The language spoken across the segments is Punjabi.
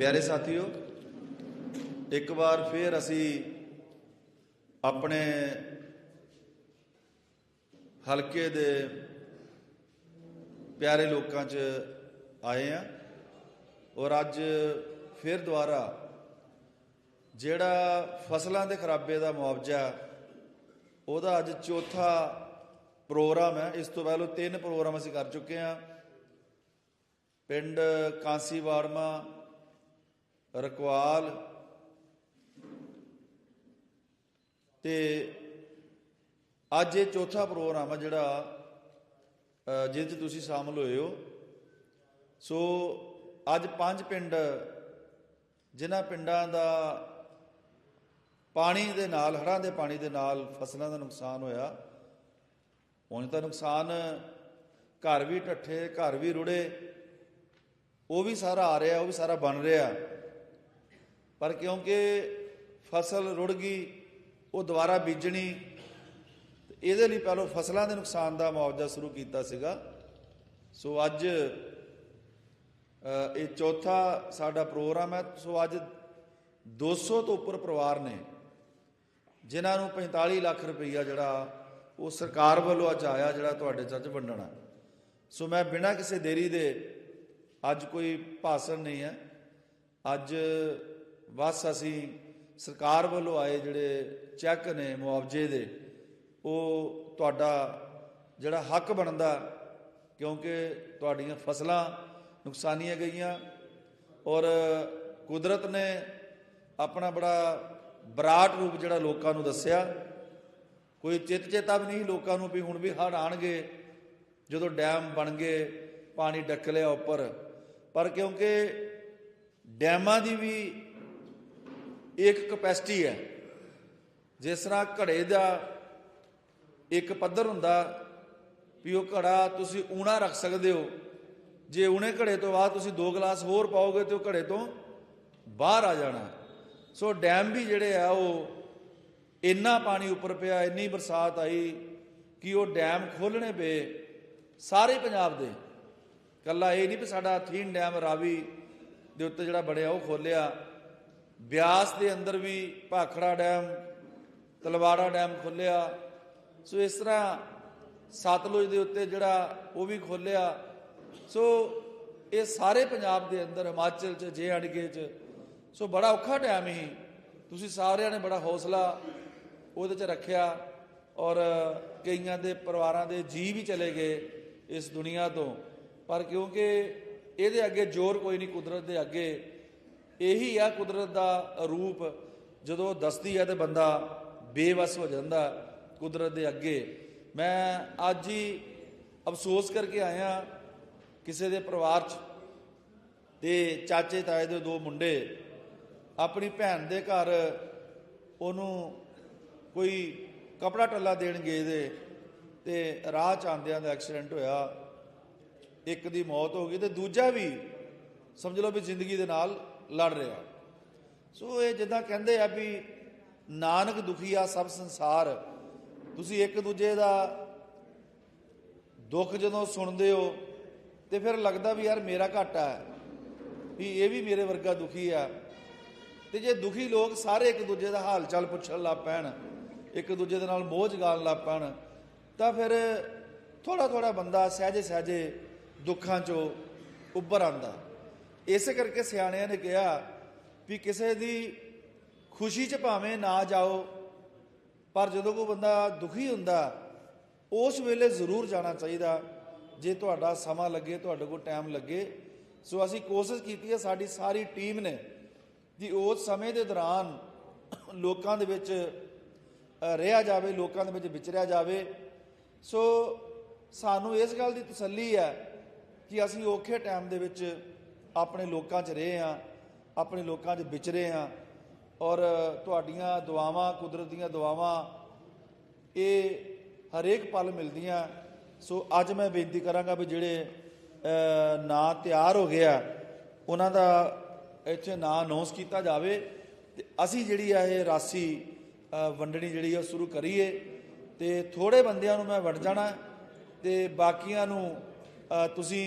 ਪਿਆਰੇ ਸਾਥੀਓ, ਇੱਕ ਵਾਰ ਫੇਰ ਅਸੀਂ ਆਪਣੇ ਹਲਕੇ ਦੇ ਪਿਆਰੇ ਲੋਕਾਂ 'ਚ ਆਏ ਆ ਔਰ ਅੱਜ ਫਿਰ ਦੁਬਾਰਾ ਜਿਹੜਾ ਫਸਲਾਂ ਦੇ ਖਰਾਬੇ ਦਾ ਮੁਆਵਜ਼ਾ, ਉਹਦਾ ਅੱਜ ਚੌਥਾ ਪ੍ਰੋਗਰਾਮ ਹੈ। ਇਸ ਤੋਂ ਪਹਿਲਾਂ ਤਿੰਨ ਪ੍ਰੋਗਰਾਮ ਅਸੀਂ ਕਰ ਚੁੱਕੇ ਹਾਂ। ਪਿੰਡ ਕਾਂਸੀ ਵਾੜਮਾ ਰਕਵਾਲ ਤੇ ਅੱਜ ਇਹ ਚੌਥਾ ਪ੍ਰੋਗਰਾਮ ਹੈ ਜਿਹੜਾ ਜਿਹਦੇ 'ਚ ਤੁਸੀਂ ਸ਼ਾਮਲ ਹੋਏ ਹੋ। ਸੋ ਅੱਜ ਪੰਜ ਪਿੰਡ, ਜਿਨ੍ਹਾਂ ਪਿੰਡਾਂ ਦਾ ਪਾਣੀ ਦੇ ਨਾਲ, ਹੜ੍ਹਾਂ ਦੇ ਪਾਣੀ ਦੇ ਨਾਲ ਫਸਲਾਂ ਦਾ ਨੁਕਸਾਨ ਹੋਇਆ। ਹੁਣ ਤਾਂ ਨੁਕਸਾਨ ਘਰ ਵੀ ਢੱਠੇ ਘਰ ਵੀ ਰੁੜੇ, ਉਹ ਵੀ ਸਾਰਾ ਆ ਰਿਹਾ, ਉਹ ਵੀ ਸਾਰਾ ਬਣ ਰਿਹਾ। ਪਰ ਕਿਉਂਕਿ ਫਸਲ ਰੁੜ ਗਈ, ਉਹ ਦੁਬਾਰਾ ਬੀਜਣੀ ਇਹਦੇ ਲਈ ਪਹਿਲਾਂ ਫਸਲਾਂ ਦੇ ਨੁਕਸਾਨ ਦਾ ਮੁਆਵਜ਼ਾ ਸ਼ੁਰੂ ਕੀਤਾ ਸੀਗਾ। ਸੋ ਅੱਜ ਇਹ ਚੌਥਾ ਸਾਡਾ ਪ੍ਰੋਗਰਾਮ ਹੈ। ਸੋ ਅੱਜ 200 ਤੋਂ ਉੱਪਰ ਪਰਿਵਾਰ ਨੇ, ਜਿਨ੍ਹਾਂ ਨੂੰ 45 ਲੱਖ ਰੁਪਈਆ ਜਿਹੜਾ ਉਹ ਸਰਕਾਰ ਵੱਲੋਂ ਅੱਜ ਆਇਆ, ਜਿਹੜਾ ਤੁਹਾਡੇ ਚੱਜ ਵੰਡਣਾ। ਸੋ ਮੈਂ ਬਿਨਾਂ ਕਿਸੇ ਦੇਰੀ ਦੇ ਅੱਜ ਕੋਈ ਭਾਸ਼ਣ ਨਹੀਂ ਹੈ। ਅੱਜ ਬਸ ਅਸੀਂ ਸਰਕਾਰ ਵੱਲੋਂ ਆਏ ਜਿਹੜੇ ਚੈੱਕ ਨੇ ਮੁਆਵਜ਼ੇ ਦੇ, ਉਹ ਤੁਹਾਡਾ ਜਿਹੜਾ ਹੱਕ ਬਣਦਾ, ਕਿਉਂਕਿ ਤੁਹਾਡੀਆਂ ਫਸਲਾਂ ਨੁਕਸਾਨੀਆਂ ਗਈਆਂ ਔਰ ਕੁਦਰਤ ਨੇ ਆਪਣਾ ਬੜਾ ਬਰਾਟ ਰੂਪ ਜਿਹੜਾ ਲੋਕਾਂ ਨੂੰ ਦੱਸਿਆ। ਕੋਈ ਚਿੱਤ ਚੇਤਾ ਵੀ ਨਹੀਂ ਲੋਕਾਂ ਨੂੰ ਵੀ ਹੁਣ ਵੀ ਹੜ੍ਹ ਆਣਗੇ ਜਦੋਂ ਡੈਮ ਬਣ ਗਏ, ਪਾਣੀ ਡੱਕ ਲਿਆ ਉੱਪਰ। ਪਰ ਕਿਉਂਕਿ ਡੈਮਾਂ ਦੀ ਵੀ ਇਹ ਇੱਕ ਕਪੈਸਿਟੀ ਹੈ। ਜਿਸ ਤਰ੍ਹਾਂ ਘੜੇ ਦਾ ਇੱਕ ਪੱਧਰ ਹੁੰਦਾ, ਵੀ ਉਹ ਘੜਾ ਤੁਸੀਂ ਊਣਾ ਰੱਖ ਸਕਦੇ ਹੋ। ਜੇ ਊਣੇ ਘੜੇ ਤੋਂ ਬਾਅਦ ਤੁਸੀਂ ਦੋ ਗਲਾਸ ਹੋਰ ਪਾਓਗੇ ਤੇ ਉਹ ਘੜੇ ਤੋਂ ਬਾਹਰ ਆ ਜਾਣਾ। ਸੋ ਡੈਮ ਵੀ ਜਿਹੜੇ ਆ, ਉਹ ਇੰਨਾ ਪਾਣੀ ਉੱਪਰ ਪਿਆ, ਇੰਨੀ ਬਰਸਾਤ ਆਈ ਕਿ ਉਹ ਡੈਮ ਖੋਲਣੇ ਪਏ ਸਾਰੇ ਪੰਜਾਬ ਦੇ। ਕੱਲਾ ਇਹ ਨਹੀਂ ਵੀ ਸਾਡਾ ਥੀਨ ਡੈਮ ਰਾਵੀ ਦੇ ਉੱਤੇ ਜਿਹੜਾ ਬਣਿਆ, ਉਹ ਖੋਲਿਆ ਬਿਆਸ ਦੇ ਅੰਦਰ ਵੀ ਭਾਖੜਾ ਡੈਮ, ਤਲਵਾੜਾ ਡੈਮ ਖੋਲਿਆ ਸੋ ਇਸ ਤਰ੍ਹਾਂ ਸਤਲੁਜ ਦੇ ਉੱਤੇ ਜਿਹੜਾ ਉਹ ਵੀ ਖੋਲਿਆ ਸੋ ਇਹ ਸਾਰੇ ਪੰਜਾਬ ਦੇ ਅੰਦਰ, ਹਿਮਾਚਲ ਚ, ਜੇ ਅੜਗੇ ਚ, ਸੋ ਬੜਾ ਔਖਾ ਟਾਈਮ ਹੀ ਤੁਸੀਂ ਸਾਰਿਆਂ ਨੇ ਬੜਾ ਹੌਸਲਾ ਉਹਦੇ ਚ ਰੱਖਿਆ ਔਰ ਕਈਆਂ ਦੇ ਪਰਿਵਾਰਾਂ ਦੇ ਜੀ ਵੀ ਚਲੇ ਗਏ ਇਸ ਦੁਨੀਆ ਤੋਂ। ਪਰ ਕਿਉਂਕਿ ਇਹਦੇ ਅੱਗੇ ਜ਼ੋਰ ਕੋਈ ਨਹੀਂ, ਕੁਦਰਤ ਦੇ ਅੱਗੇ ਇਹੀ ਆ ਕੁਦਰਤ ਦਾ ਰੂਪ। ਜਦੋਂ ਦੱਸਦੀ ਹੈ ਤੇ ਬੰਦਾ ਬੇਵਸ ਹੋ ਜਾਂਦਾ ਕੁਦਰਤ ਦੇ ਅੱਗੇ। ਮੈਂ ਅੱਜ ਹੀ ਅਫਸੋਸ ਕਰਕੇ ਆਇਆ ਕਿਸੇ ਦੇ ਪਰਿਵਾਰ 'ਚ ਤੇ ਚਾਚੇ ਤਾਏ ਦੇ ਦੋ ਮੁੰਡੇ। ਆਪਣੀ ਭੈਣ ਦੇ ਘਰ ਉਹਨੂੰ ਕੋਈ ਕਪੜਾ ਟੱਲਾ ਦੇਣ ਗਏ ਦੇ ਤੇ ਰਾਹ ਚ ਆਂਦਿਆਂ ਦਾ ਐਕਸੀਡੈਂਟ ਹੋਇਆ। ਇੱਕ ਦੀ ਮੌਤ ਹੋ ਗਈ ਤੇ ਦੂਜਾ ਵੀ ਸਮਝ ਲਓ ਵੀ ਜ਼ਿੰਦਗੀ ਦੇ ਨਾਲ ਲੜ ਰਿਹਾ। ਸੋ ਇਹ ਜਿੱਦਾਂ ਕਹਿੰਦੇ ਆ ਵੀ ਨਾਨਕ ਦੁਖੀਆ ਸਭ ਸੰਸਾਰ। ਤੁਸੀਂ ਇੱਕ ਦੂਜੇ ਦਾ ਦੁੱਖ ਜਦੋਂ ਸੁਣਦੇ ਹੋ, ਤੇ ਫਿਰ ਲੱਗਦਾ ਵੀ ਯਾਰ ਮੇਰਾ ਘਾਟਾ ਹੈ, ਵੀ ਇਹ ਵੀ ਮੇਰੇ ਵਰਗਾ ਦੁਖੀ ਆ। ਤੇ ਜੇ ਦੁਖੀ ਲੋਕ ਸਾਰੇ ਇੱਕ ਦੂਜੇ ਦਾ ਹਾਲ ਚਾਲ ਪੁੱਛਣ ਲੱਗ ਪੈਣ, ਇੱਕ ਦੂਜੇ ਦੇ ਨਾਲ ਮੋਹ ਜਗਾਉਣ ਲੱਗ ਪੈਣ, ਤਾਂ ਫਿਰ ਥੋੜਾ ਥੋੜਾ ਬੰਦਾ ਸਹਜੇ ਸਹਜੇ ਦੁੱਖਾਂ ਚੋਂ ਉੱਭਰ ਆਂਦਾ ਇਸੇ ਕਰਕੇ ਸਿਆਣਿਆਂ ਨੇ ਕਿਹਾ ਵੀ ਕਿਸੇ ਦੀ ਖੁਸ਼ੀ 'ਚ ਭਾਵੇਂ ਨਾ ਜਾਓ, ਪਰ ਜਦੋਂ ਕੋਈ ਬੰਦਾ ਦੁਖੀ ਹੁੰਦਾ, ਉਸ ਵੇਲੇ ਜ਼ਰੂਰ ਜਾਣਾ ਚਾਹੀਦਾ। ਜੇ ਤੁਹਾਡਾ ਸਮਾਂ ਲੱਗੇ, ਤੁਹਾਡੇ ਕੋਲ ਟਾਈਮ ਲੱਗੇ, ਸੋ ਅਸੀਂ ਕੋਸ਼ਿਸ਼ ਕੀਤੀ ਹੈ, ਸਾਡੀ ਸਾਰੀ ਟੀਮ ਨੇ ਕਿ ਉਸ ਸਮੇਂ ਦੇ ਦੌਰਾਨ ਲੋਕਾਂ ਦੇ ਵਿੱਚ ਰਿਹਾ ਜਾਵੇ, ਲੋਕਾਂ ਦੇ ਵਿੱਚ ਵਿਚਰਿਆ ਜਾਵੇ। ਸੋ ਸਾਨੂੰ ਇਸ ਗੱਲ ਦੀ ਤਸੱਲੀ ਹੈ ਕਿ ਅਸੀਂ ਔਖੇ ਟਾਈਮ ਦੇ ਵਿੱਚ ਆਪਣੇ ਲੋਕਾਂ 'ਚ ਰਹੇ ਹਾਂ, ਆਪਣੇ ਲੋਕਾਂ 'ਚ ਵਿਚਰੇ ਹਾਂ ਔਰ ਤੁਹਾਡੀਆਂ ਦੁਆਵਾਂ, ਕੁਦਰਤ ਦੀਆਂ ਦੁਆਵਾਂ, ਇਹ ਹਰੇਕ ਪਲ ਮਿਲਦੀਆਂ। ਸੋ ਅੱਜ ਮੈਂ ਬੇਨਤੀ ਕਰਾਂਗਾ ਵੀ ਜਿਹੜੇ ਨਾਂ ਤਿਆਰ ਹੋ ਗਿਆ ਉਹਨਾਂ ਦਾ ਇੱਥੇ ਨਾਂ ਅਨਾਉਂਸ ਕੀਤਾ ਜਾਵੇ ਤੇ ਅਸੀਂ ਜਿਹੜੀ ਆ ਇਹ ਰਾਸੀ ਵੰਡਣੀ ਜਿਹੜੀ ਆ ਸ਼ੁਰੂ ਕਰੀਏ ਤੇ ਥੋੜੇ ਬੰਦਿਆਂ ਨੂੰ ਮੈਂ ਵੰਡ ਜਾਣਾ ਤੇ ਬਾਕੀਆਂ ਨੂੰ ਤੁਸੀਂ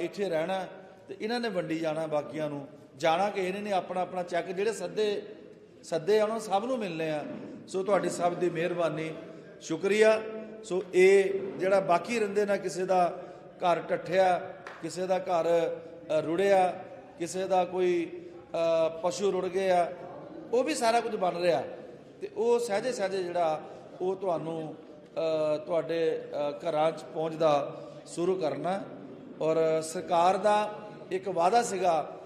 ਇੱਥੇ ਰਹਿਣਾ। ਤੇ ਇਹਨਾਂ ਨੇ ਵੰਡੀ ਜਾਣਾ ਬਾਕੀਆਂ ਨੂੰ। ਜਾਣਾ ਕਿ ਇਹਨਾਂ ਨੇ ਆਪਣਾ ਆਪਣਾ ਚੈੱਕ ਜਿਹੜੇ ਸੱਦੇ ਸੱਦੇ ਆ, ਉਹਨਾਂ ਸਭ ਨੂੰ ਮਿਲਨੇ ਆ। ਸੋ ਤੁਹਾਡੀ ਸਭ ਦੀ ਮਿਹਰਬਾਨੀ। ਸ਼ੁਕਰੀਆ। ਸੋ ਇਹ ਜਿਹੜਾ ਬਾਕੀ ਰਹਿੰਦੇ ਨਾ, ਕਿਸੇ ਦਾ ਘਰ ਟੱਠਿਆ, ਕਿਸੇ ਦਾ ਘਰ ਰੁੜਿਆ, ਕਿਸੇ ਦਾ ਕੋਈ ਪਸ਼ੂ ਰੁੜ ਗਿਆ ਉਹ ਵੀ ਸਾਰਾ ਕੁਝ ਬਣ ਰਿਹਾ। ਤੇ ਉਹ ਸਹਜੇ ਸਹਜੇ ਜਿਹੜਾ ਉਹ ਤੁਹਾਨੂੰ ਤੁਹਾਡੇ ਘਰਾਂ 'ਚ ਪਹੁੰਚਦਾ ਸ਼ੁਰੂ ਕਰਨਾ। ਔਰ ਸਰਕਾਰ ਦਾ ਇੱਕ ਵਾਅਦਾ ਸੀਗਾ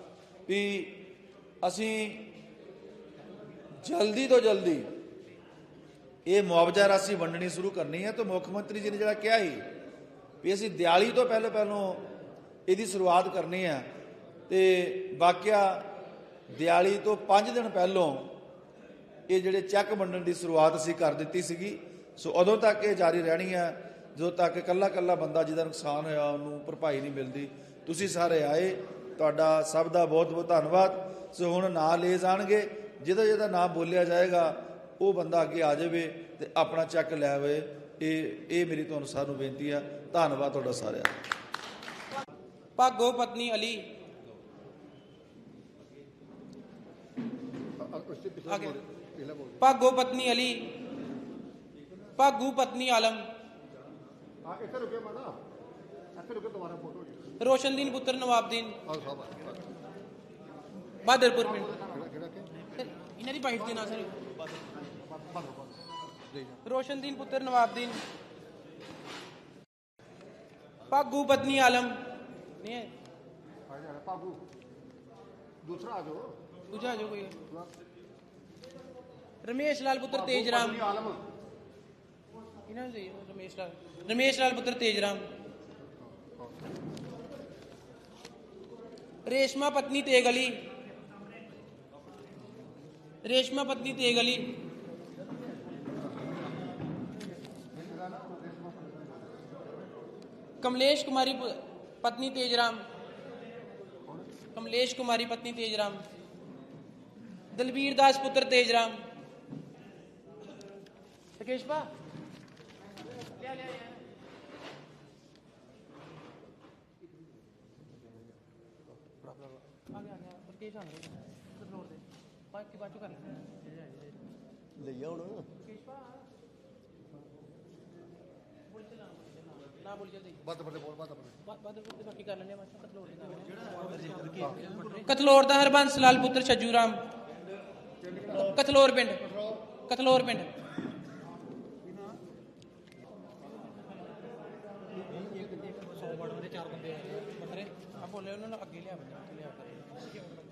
ਵੀ ਅਸੀਂ ਜਲਦੀ ਤੋਂ ਜਲਦੀ ਇਹ ਮੁਆਵਜ਼ਾ ਰਾਸ਼ੀ ਵੰਡਣੀ ਸ਼ੁਰੂ ਕਰਨੀ ਹੈ ਤਾਂ ਮੁੱਖ ਮੰਤਰੀ ਜੀ ਨੇ ਜਿਹੜਾ ਕਿਹਾ ਸੀ ਵੀ ਅਸੀਂ ਦਿਵਾਲੀ ਤੋਂ ਪਹਿਲਾਂ ਪਹਿਲਾਂ ਇਹਦੀ ਸ਼ੁਰੂਆਤ ਕਰਨੀ ਹੈ ਤੇ ਬਾਕਿਆ ਦਿਵਾਲੀ ਤੋਂ 5 ਦਿਨ ਪਹਿਲਾਂ ਇਹ ਜਿਹੜੇ ਚੈੱਕ ਵੰਡਣ ਦੀ ਸ਼ੁਰੂਆਤ ਅਸੀਂ ਕਰ ਦਿੱਤੀ ਸੀਗੀ। ਸੋ ਉਦੋਂ ਤੱਕ ਇਹ ਜਾਰੀ ਰਹਿਣੀ ਹੈ। ਜਦੋਂ ਤੱਕ ਕੱਲਾ ਕੱਲਾ ਬੰਦਾ ਜਿਹਦਾ ਨੁਕਸਾਨ ਹੋਇਆ, ਉਹਨੂੰ ਭਰਪਾਈ ਨਹੀਂ ਮਿਲਦੀ। ਤੁਸੀਂ ਸਾਰੇ ਆਏ ਤੁਹਾਡਾ ਸਭ ਦਾ ਬਹੁਤ ਬਹੁਤ ਧੰਨਵਾਦ। ਸੋ ਹੁਣ ਨਾਂ ਲੈ ਜਾਣਗੇ ਜਿਹਦਾ ਜਿਹਦਾ ਨਾਮ ਬੋਲਿਆ ਜਾਏਗਾ ਉਹ ਬੰਦਾ ਅੱਗੇ ਆ ਜਾਵੇ ਤੇ ਆਪਣਾ ਚੈੱਕ ਲੈ ਆਵੇ। ਇਹ ਇਹ ਮੇਰੀ ਤੁਹਾਨੂੰ ਸਾਰਿਆਂ ਨੂੰ ਬੇਨਤੀ ਆ। ਧੰਨਵਾਦ ਤੁਹਾਡਾ ਸਾਰਿਆਂ ਦਾ। ਭਾਗੋ ਪਤਨੀ ਅਲੀ। ਭਾਗੋ ਪਤਨੀ ਅਲੀ। ਭਾਗੂ ਪਤਨੀ ਆਲਮ। ਹਾਂ ਇੱਥੇ ਰੁਕੇ ਮਾਤਾ। ਇੱਥੇ ਰੁਕੇ ਤੁਹਾਡਾ ਫੋਟੋ ਰੋਸ਼ਨਦੀਨ ਪੁੱਤਰ ਨਵਾਬਦੀਨ। ਬਹਾਦਰਪੁਰ ਪਿੰਡ। ਇਹਨਾਂ ਦੀ ਬਾਈਟ ਦੇ ਨਾਂ ਸਰ। ਰੋਸ਼ਨਦੀਨ ਪੁੱਤਰ ਨਵਾਬਦੀਨ ਭਾਗੂ ਪਤਨੀ ਆਲਮ। ਨਹੀਂ ਹੈ। ਬਾਬੂ ਦੂਸਰਾ ਆ ਜਾਓ। ਦੂਜਾ ਆ ਜਾਓ ਕੋਈ। ਰਮੇਸ਼ ਲਾਲ ਪੁੱਤਰ ਤੇਜਰਾਮ। ਪਤਨੀ ਆਲਮ। ਇਹਨਾਂ ਨੂੰ ਰਮੇਸ਼ ਲਾਲ। ਰਮੇਸ਼ ਲਾਲ ਪੁੱਤਰ ਤੇਜਰਾਮ। ਰੇਸ਼ਮਾ रेशमा पत्नी तेगली। रेशमा पत्नी तेगली। कमलेश कुमारी पत्नी तेजराम। कमलेश कुमारी पत्नी तेजराम। दलबीर दास पुत्र तेजराम। राकेश बा? ਲਈਆ ਹੁਣ। ਨਾ ਬੋਲ ਜਲਦੀ ਬੰਦ ਬੰਦੇ ਬੋਲ ਬੰਦ ਬੰਦੇ ਬਾਅਦ ਬਾਅਦ ਵਿੱਚ ਬਾਕੀ ਕਰ ਲੈਣੇ ਆ ਮਾਸਟਰ ਕਤਲੋੜ ਦੇ ਕਤਲੋੜ ਦਾ ਹਰਬੰਸ ਲਾਲ ਪੁੱਤਰ ਛੱਜੂ ਰਾਮ। ਕਤਲੋਰ ਪਿੰਡ। ਕਤਲੋਰ ਪਿੰਡ। ਆ। ਬੋਲੇ ਉਹਨਾਂ ਨੂੰ ਅੱਗੇ ਲਿਆ ਬੰਦਾ ਲਿਆ ਕਰ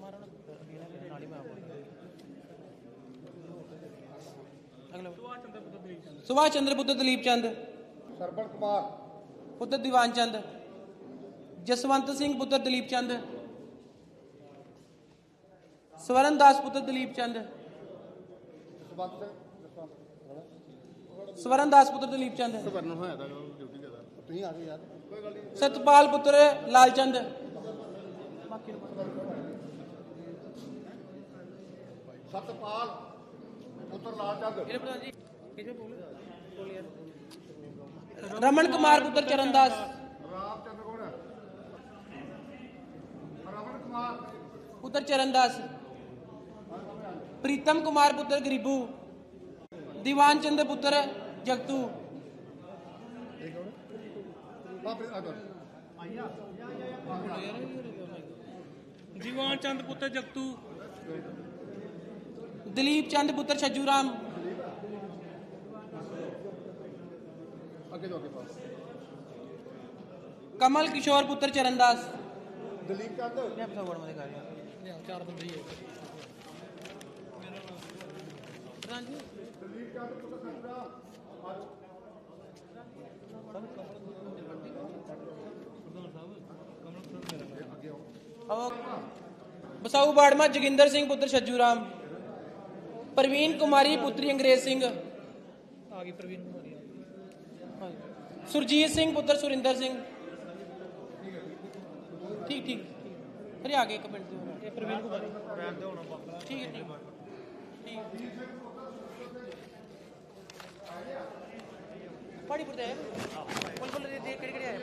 ਮਾਰੋ ਨਾ ਅੱਗੇ ਲਿਆ ਨਾਲ ਹੀ ਮੈਂ ਅਗਲਾ ਸੁਭਾਸ਼ ਚੰਦਰ ਪੁੱਤਰ ਦਲੀਪ ਚੰਦ। ਸਰਬਣ ਕੁਮਾਰ। ਪੁੱਤਰ ਦੀਵਾਨ ਚੰਦ। ਜਸਵੰਤ ਸਿੰਘ ਪੁੱਤਰ ਦਲੀਪ ਚੰਦ। ਸਵਰਨ ਦਾਸ ਪੁੱਤਰ ਦਲੀਪ ਚੰਦ। ਸਵਰਨ ਦਾਸ ਪੁੱਤਰ ਦਲੀਪ ਚੰਦ। ਵਰਨ ਹੋਇਆ ਤਾਂ ਡਿਊਟੀ ਕਰਦਾ ਤੁਸੀਂ ਆ ਜਾਓ ਯਾਰ। ਕੋਈ ਗੱਲ ਨਹੀਂ ਸਤਪਾਲ ਪੁੱਤਰ ਲਾਲ ਚੰਦ। ਸਤਪਾਲ ਪੁੱਤਰ ਲਾਲ ਚੰਦ। ਰਮਨ ਕੁਮਾਰ ਪੁੱਤਰ ਚਰਨਦਾਸ। ਰਾਮ ਚੰਦਰ ਕੋਣ ਰਮਨ ਕੁਮਾਰ। ਪੁੱਤਰ ਚਰਨਦਾਸ। ਪ੍ਰੀਤਮ ਕੁਮਾਰ ਪੁੱਤਰ ਗਰੀਬੂ। ਦੀਵਾਨ ਚੰਦ ਪੁੱਤਰ ਜਗਤੂ। ਦੀਵਾਨ ਚੰਦ ਪੁੱਤਰ ਜਗਤੂ। ਦਲੀਪ ਚੰਦ ਪੁੱਤਰ ਛੱਜੂ ਰਾਮ ਅੱਗੇ ਜੋ ਅੱਗੇ ਪਾਸ ਕਮਲ ਕਿਸ਼ੋਰ ਪੁੱਤਰ ਚਰਨਦਾਸ ਦਲੀਪ ਚੰਦ ਪ੍ਰਵੀਨ ਕੁਮਾਰੀ ਪੁੱਤਰੀ ਅੰਗਰੇਜ਼ ਸਿੰਘ ਆ ਗਈ ਪ੍ਰਵੀਨ ਕੁਮਾਰੀ ਸੁਰਜੀਤ ਸਿੰਘ ਪੁੱਤਰ ਸੁਰਿੰਦਰ ਸਿੰਘ ਠੀਕ ਠੀਕ ਅਰੇ ਆ ਗਏ ਇੱਕ ਮਿੰਟ ਦਿਓ ਇਹ ਪ੍ਰਵੀਨ ਕੁਮਾਰੀ ਠੀਕ ਹੈ ਠੀਕ ਠੀਕ ਪਾਣੀ ਪੁੱਤੇ ਬੋਲ ਬੋਲ ਦੇ ਕਿਹੜੇ ਕਿਹੜੇ ਆਏ